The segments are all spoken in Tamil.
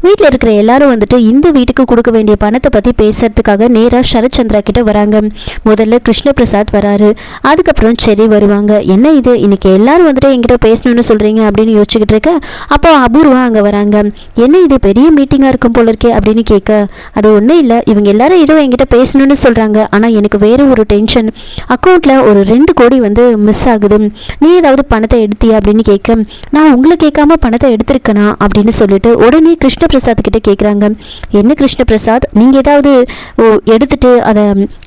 வீட்டில் இருக்கிற எல்லாரும் வந்துட்டு இந்த வீட்டுக்கு கொடுக்க வேண்டிய பணத்தை பற்றி பேசுறதுக்காக நேராக சரத்சந்திரா கிட்ட வராங்க. முதல்ல கிருஷ்ண பிரசாத் வராரு. அதுக்கப்புறம் செரி வருவாங்க. என்ன இது? இன்னைக்கு எல்லாரும் வந்துட்டு என்கிட்ட பேசணும்னு சொல்கிறீங்க அப்படின்னு யோசிச்சுக்கிட்டு இருக்க. அப்போ அபூர்வா அங்கே வராங்க. என்ன இது? பெரிய மீட்டிங்காக இருக்கும் போல இருக்கே அப்படின்னு கேட்க. அது ஒன்றும் இல்லை. இவங்க எல்லாரும் ஏதோ என்கிட்ட பேசணும்னு சொல்கிறாங்க ஆனால் எனக்கு வேறு ஒரு டென்ஷன் அக்கௌண்ட்டில் ஒரு ரெண்டு கோடி வந்து மிஸ் ஆகுது. நீ ஏதாவது பணத்தை எடுத்தியா அப்படின்னு கேட்க. நான் உங்களை கேட்காம பணத்தை எடுத்திருக்கனா அப்படின்னு சொல்லிட்டு உடனே கிருஷ்ண பிரசாத் கிட்ட கேட்குறாங்க என்ன கிருஷ்ண பிரசாத் நீங்கள் ஏதாவது ஓ, எடுத்துட்டு அதை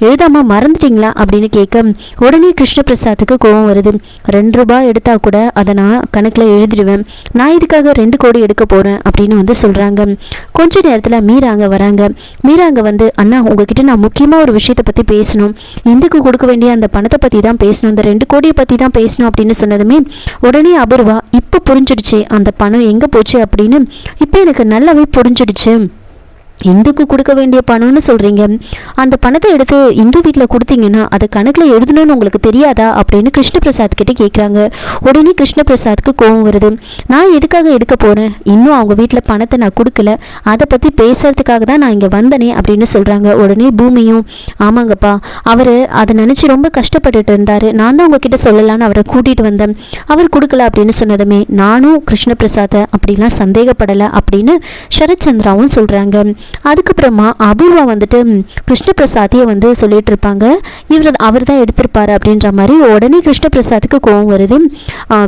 எழுதாமல் மறந்துட்டீங்களா? அப்படின்னு கேட்க உடனே கிருஷ்ண பிரசாத்துக்கு கோவம் வருது. ரெண்டு ரூபாய் எடுத்தா கூட அதை நான் கணக்கில் எழுதிடுவேன். நான் இதுக்காக ரெண்டு கோடி எடுக்க போகிறேன் அப்படின்னு வந்து சொல்கிறாங்க கொஞ்ச நேரத்தில் மீரா அங்கே வராங்க. மீரா அங்கே வந்து அண்ணா உங்ககிட்ட நான் முக்கியமாக ஒரு விஷயத்தை பற்றி பேசணும். இந்துக்கு கொடுக்க வேண்டிய அந்த பணத்தை பற்றி தான் பேசணும்? அந்த ரெண்டு கோடியை பற்றி தான் பேசணும் அப்படின்னு சொன்னதுமே உடனே அபூர்வா இப்போ புரிஞ்சிடுச்சு அந்த பணம் எங்கே போச்சு? அப்படின்னு இப்போ எனக்கு நல்லாவே புரிஞ்சிடுச்சு. இந்துக்கு கொடுக்க வேண்டிய பணம்னு சொல்கிறீங்க அந்த பணத்தை எடுத்து இந்து வீட்டில் கொடுத்தீங்கன்னா அதை கணக்கில் எழுதணும்னு உங்களுக்கு தெரியாதா? அப்படின்னு கிருஷ்ண பிரசாத் கிட்ட கேட்குறாங்க உடனே கிருஷ்ணபிரசாத்துக்கு கோவம் வருது. நான் எதுக்காக எடுக்க போகிறேன் இன்னும் அவங்க வீட்டில் பணத்தை நான் கொடுக்கல. அதை பற்றி பேசுறதுக்காக தான் நான் இங்கே வந்தனே அப்படின்னு சொல்கிறாங்க உடனே பூமியும் ஆமாங்கப்பா அவர் அதை நினச்சி ரொம்ப கஷ்டப்பட்டுட்டு இருந்தார். நான் தான் உங்ககிட்ட சொல்லலான்னு அவரை கூட்டிகிட்டு வந்தேன். அவர் கொடுக்கல அப்படின்னு சொன்னதுமே நானும் கிருஷ்ணபிரசாத்தை அப்படிலாம் சந்தேகப்படலை அப்படின்னு சரத்சந்திராவும் சொல்கிறாங்க அதுக்கப்புறமா அபூர்வா வந்துட்டு கிருஷ்ணபிரசாத்தியை வந்து சொல்லிட்டு இருப்பாங்க இவர் அவர் தான் எடுத்திருப்பார் அப்படின்ற மாதிரி உடனே கிருஷ்ணபிரசாத்துக்கு கோவம் வருது.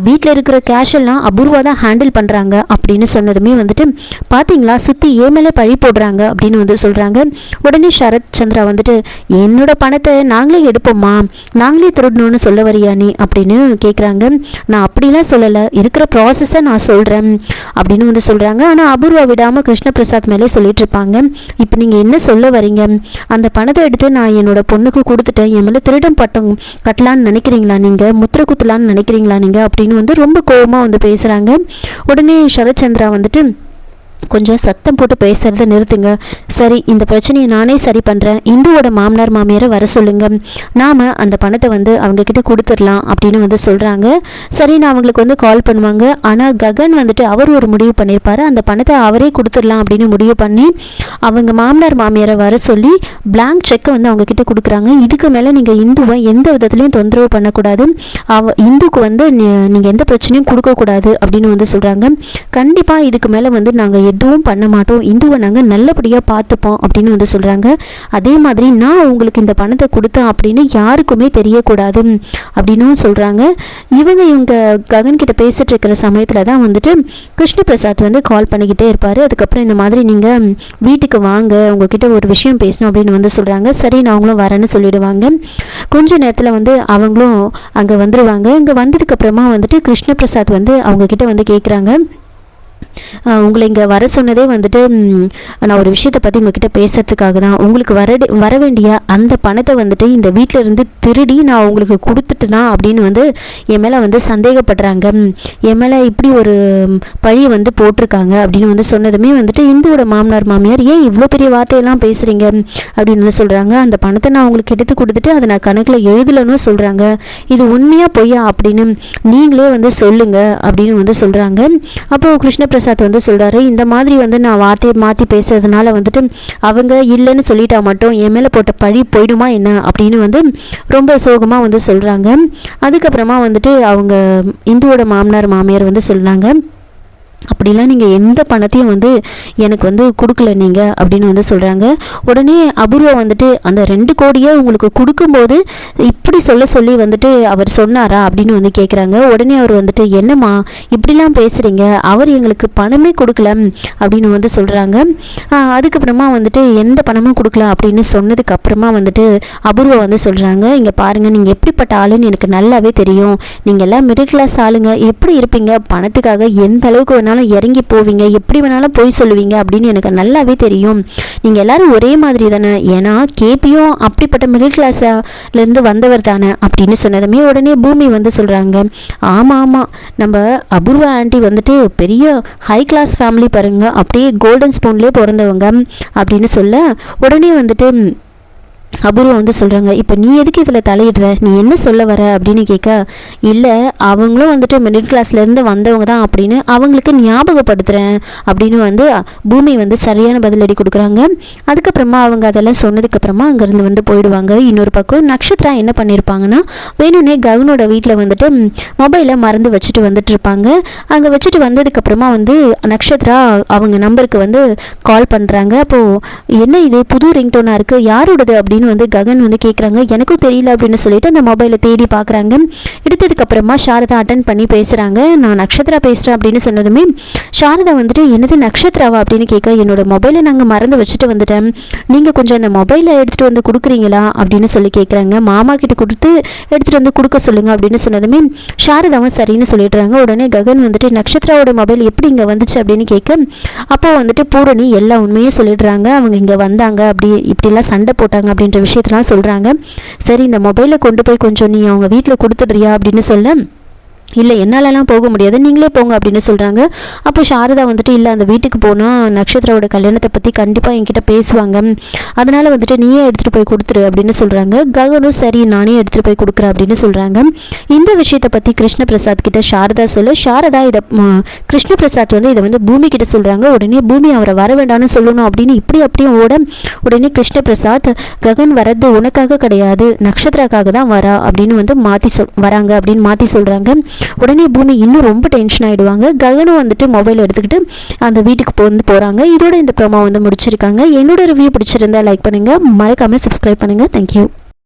வீட்டில் இருக்கிற கேஷ் எல்லாம் அபூர்வா தான் ஹேண்டில் பண்ணுறாங்க அப்படின்னு சொன்னதுமே வந்துட்டு பார்த்தீங்களா சுற்றி ஏ மேலே பழி போடுறாங்க அப்படின்னு வந்து சொல்கிறாங்க உடனே சரத் சந்திரா வந்துட்டு என்னோட பணத்தை நாங்களே எடுப்போம்மா. நாங்களே திருடணும்னு சொல்ல வரியா நீ? அப்படின்னு கேட்குறாங்க நான் அப்படிலாம் சொல்லலை. இருக்கிற ப்ராசஸை நான் சொல்கிறேன் அப்படின்னு வந்து சொல்கிறாங்க ஆனால் அபூர்வா விடாமல் கிருஷ்ணபிரசாத் மேலே சொல்லிட்டு இருப்பாங்க இப்போ நீங்கள் என்ன சொல்ல வரீங்க? அந்த பணத்தை எடுத்து நான் என்னோட பொண்ணுக்கு கொடுத்துட்டேன். என் மேலே திருடம் பட்டம் கட்டலான்னு நினைக்கிறீங்களா நீங்கள் முத்திர குத்தலான்னு நினைக்கிறீங்களா நீங்கள் அப்படின்னு வந்து ரொம்ப கோவமாக வந்து பேசுகிறாங்க உடனே சரத்சந்திரா வந்துட்டு கொஞ்சம் சத்தம் போட்டு பேசுறத நிறுத்துங்க. சரி இந்த பிரச்சனையை நானே சரி பண்ணுறேன் இந்துவோட மாமனார் மாமியாரை வர சொல்லுங்க. நாம் அந்த பணத்தை வந்து அவங்க கிட்ட கொடுத்துடலாம் அப்படின்னு வந்து சொல்கிறாங்க சரி நான் அவங்களுக்கு வந்து கால் பண்ணுவாங்க. ஆனால் ககன் வந்துட்டு அவர் ஒரு முடிவு பண்ணியிருப்பாரு அந்த பணத்தை அவரே கொடுத்துடலாம் அப்படின்னு முடிவு பண்ணி அவங்க மாமனார் மாமியாரை வர சொல்லி பிளாங்க் செக்கை வந்து அவங்க கிட்ட கொடுக்குறாங்க. இதுக்கு மேலே நீங்கள் இந்துவை எந்த விதத்துலையும் தொந்தரவு பண்ணக்கூடாது. அவ இந்துக்கு வந்து நீங்கள் எந்த பிரச்சனையும் கொடுக்கக்கூடாது அப்படின்னு வந்து சொல்கிறாங்க கண்டிப்பாக இதுக்கு மேலே வந்து நாங்கள் எதுவும் பண்ண மாட்டோம். இந்துவை நாங்கள் நல்லபடியாக பார்த்துப்போம் அப்படின்னு வந்து சொல்கிறாங்க அதே மாதிரி நான் உங்களுக்கு இந்த பணத்தை கொடுத்தேன் அப்படின்னு யாருக்குமே தெரியக்கூடாது அப்படின்னும் சொல்கிறாங்க இவங்க இவங்க ககன்கிட்ட பேசிகிட்டு இருக்கிற சமயத்தில் தான் வந்துட்டு கிருஷ்ண பிரசாத் வந்து கால் பண்ணிக்கிட்டே இருப்பார். அதுக்கப்புறம் இந்த மாதிரி நீங்கள் வீட்டுக்கு வாங்க உங்ககிட்ட ஒரு விஷயம் பேசணும் அப்படின்னு வந்து சொல்கிறாங்க சரி நான் அவங்களும் வரேன்னு சொல்லிடுவாங்க. கொஞ்ச நேரத்தில் வந்து அவங்களும் அங்கே வந்துடுவாங்க இங்கே வந்ததுக்கப்புறமா வந்துட்டு கிருஷ்ண பிரசாத் வந்து அவங்கக்கிட்ட வந்து கேட்குறாங்க உங்களை இங்கே வர சொன்னதே வந்துட்டு நான் ஒரு விஷயத்தை பற்றி உங்ககிட்ட பேசுறதுக்காக தான். உங்களுக்கு வர வர வேண்டிய அந்த பணத்தை வந்துட்டு இந்த வீட்டில் இருந்து திருடி நான் உங்களுக்கு கொடுத்துட்டேனா அப்படின்னு வந்து என் மேலே வந்து சந்தேகப்படுறாங்க. என் மேலே இப்படி ஒரு பழியை வந்து போட்டிருக்காங்க அப்படின்னு வந்து சொன்னதுமே வந்துட்டு இந்துவோட மாமனார் மாமியார் ஏன் இவ்வளோ பெரிய வார்த்தையெல்லாம் பேசுகிறீங்க அப்படின்னு வந்து சொல்கிறாங்க அந்த பணத்தை நான் உங்களுக்கு எடுத்து கொடுத்துட்டு அதை நான் கணக்கில் எழுதலைன்னு சொல்கிறாங்க இது உண்மையாக பொய்யா அப்படின்னு நீங்களே வந்து சொல்லுங்கள் அப்படின்னு வந்து சொல்கிறாங்க அப்போ கிருஷ்ணபிரசாத் பிரசாத் வந்து சொல்கிறாரு இந்த மாதிரி வந்து நான் வார்த்தையை மாற்றி பேசுறதுனால வந்துட்டு அவங்க இல்லைன்னு சொல்லிட்டா மட்டும் என் மேலே போட்ட பழி போயிடுமா என்ன அப்படின்னு வந்து ரொம்ப சோகமாக வந்து சொல்கிறாங்க அதுக்கப்புறமா வந்துட்டு அவங்க இந்துவோட மாமனார் மாமியார் வந்து சொல்கிறாங்க அப்படிலாம் நீங்கள் எந்த பணத்தையும் வந்து எனக்கு வந்து கொடுக்கல நீங்கள் அப்படின்னு வந்து சொல்கிறாங்க உடனே அபூர்வா வந்துட்டு அந்த ரெண்டு கோடியை உங்களுக்கு கொடுக்கும்போது இப்படி சொல்ல சொல்லி வந்துட்டு அவர் சொன்னாரா அப்படின்னு வந்து கேட்குறாங்க உடனே அவர் வந்துட்டு என்னம்மா இப்படிலாம் பேசுகிறீங்க அவர் எங்களுக்கு பணமே கொடுக்கல. அப்படின்னு வந்து சொல்கிறாங்க அதுக்கப்புறமா வந்துட்டு எந்த பணமும் கொடுக்கல அப்படின்னு சொன்னதுக்கப்புறமா வந்துட்டு அபூர்வா வந்து சொல்கிறாங்க இங்கே பாருங்கள் நீங்கள் எப்படிப்பட்ட ஆளுன்னு எனக்கு நல்லாவே தெரியும். நீங்கள் எல்லாம் மிடில் கிளாஸ் ஆளுங்க. எப்படி இருப்பீங்க? பணத்துக்காக எந்த அளவுக்கு வேணாலும் இறங்கி போவீங்க எப்படி வேணாலும் போய் சொல்லுவீங்க அப்படின்னு எனக்கு நல்லாவே தெரியும். நீங்கள் எல்லாரும் ஒரே மாதிரி தானே? ஏன்னா கேபியும் அப்படிப்பட்ட மிடில் கிளாஸ்லேருந்து வந்தவர் தானே அப்படின்னு சொன்னதுமே உடனே பூமி வந்து சொல்கிறாங்க ஆமாம் ஆமாம் நம்ம அபூர்வா ஆண்டி வந்துட்டு பெரிய ஹை கிளாஸ் ஃபேமிலி பாருங்கள் அப்படியே கோல்டன் ஸ்பூன்லேயே பிறந்தவங்க அப்படின்னு சொல்ல உடனே வந்துட்டு அபூர்வம் வந்து சொல்கிறாங்க இப்போ நீ எதுக்கு இதில் தலையிடுற? நீ என்ன சொல்ல வர? அப்படின்னு கேட்க இல்லை அவங்களும் வந்துட்டு மிடில் கிளாஸ்லேருந்து வந்தவங்க தான் அப்படின்னு அவங்களுக்கு ஞாபகப்படுத்துகிறேன் அப்படின்னு வந்து பூமி வந்து சரியான பதிலடி கொடுக்குறாங்க. அதுக்கப்புறமா அவங்க அதெல்லாம் சொன்னதுக்கப்புறமா அங்கேருந்து வந்து போயிடுவாங்க. இன்னொரு பக்கம் நக்ஷத்ரா என்ன பண்ணியிருப்பாங்கன்னா வேணும்னே ககனோட வீட்டில் வந்துட்டு மொபைலை மறந்து வச்சுட்டு வந்துட்டு இருப்பாங்க அங்கே வச்சுட்டு வந்ததுக்கப்புறமா வந்து நக்ஷத்ரா அவங்க நம்பருக்கு வந்து கால் பண்ணுறாங்க அப்போது என்ன இது? புது ரிங்டோனாக இருக்குது யாரோடது? அப்படின்னு வந்து ககன் வந்து கேட்குறாங்க எனக்கும் தெரியல அப்படின்னு சொல்லிட்டு அந்த மொபைலை தேடி பார்க்குறாங்க எடுத்ததுக்கப்புறமா சாரதா அட்டன் பண்ணி பேசுகிறாங்க நான் நட்சத்திரா பேசுகிறேன் அப்படின்னு சொன்னதுமே சாரதா வந்துட்டு என்னது நட்சத்திராவா அப்படின்னு கேட்க என்னோட மொபைலை நாங்கள் மறந்து வச்சுட்டு வந்துட்டேன். நீங்கள் கொஞ்சம் அந்த மொபைலை எடுத்துகிட்டு வந்து கொடுக்குறீங்களா? அப்படின்னு சொல்லி கேட்குறாங்க மாமா கிட்ட கொடுத்து எடுத்துகிட்டு வந்து கொடுக்க சொல்லுங்க அப்படின்னு சொன்னதுமே சாரதாவும் சரின்னு சொல்லிடுறாங்க. உடனே ககன் வந்துட்டு நட்சத்திராவோட மொபைல் எப்படி இங்கே வந்துச்சு? அப்படின்னு கேட்க அப்போ வந்துட்டு பூரணி எல்லா உண்மையும் சொல்லிடுறாங்க. அவங்க இங்கே வந்தாங்க. அப்படி இப்படிலாம் சண்டை போட்டாங்க அப்படின்ற விஷயத்தெல்லாம் சொல்கிறாங்க சரி இந்த மொபைலை கொண்டு போய் கொஞ்சம் நீ அவங்க வீட்டில் கொடுத்துடுறியா அப்படின்னு சொல்ல இல்லை என்னாலலாம் போக முடியாது நீங்களே போங்க அப்படின்னு சொல்கிறாங்க அப்போ சாரதா வந்துட்டு இல்லை அந்த வீட்டுக்கு போனால் நட்சத்திரோட கல்யாணத்தை பற்றி கண்டிப்பாக என்கிட்ட பேசுவாங்க. அதனால் வந்துட்டு நீயே எடுத்துகிட்டு போய் கொடுத்துரு அப்படின்னு சொல்கிறாங்க ககனும் சரி நானே எடுத்துகிட்டு போய் கொடுக்குறேன் அப்படின்னு சொல்கிறாங்க இந்த விஷயத்தை பற்றி கிருஷ்ண பிரசாத் கிட்ட சாரதா சொல்ல. சாரதா இதை கிருஷ்ண பிரசாத் வந்து இதை வந்து பூமி கிட்ட சொல்கிறாங்க உடனே பூமி அவரை வர வேண்டாம்னு சொல்லணும் அப்படின்னு இப்படி அப்படியே ஓட உடனே கிருஷ்ண பிரசாத் ககன் வரது உனக்காக கிடையாது நட்சத்திராக்காக தான் வரா அப்படின்னு வந்து மாற்றி சொல் வராங்க அப்படின்னு மாற்றி சொல்கிறாங்க உடனே பூமி இன்னும் ரொம்ப டென்ஷன் ஆகிடுவாங்க ககனும் வந்துட்டு மொபைல் எடுத்துக்கிட்டு அந்த வீட்டுக்கு போந்து போகிறாங்க இதோட இந்த ப்ரோமோ வந்து முடிச்சிருக்காங்க. என்னோட ரிவ்யூ பிடிச்சிருந்தா லைக் பண்ணுங்கள் மறக்காமல் சப்ஸ்கிரைப் பண்ணுங்கள் தேங்க்யூ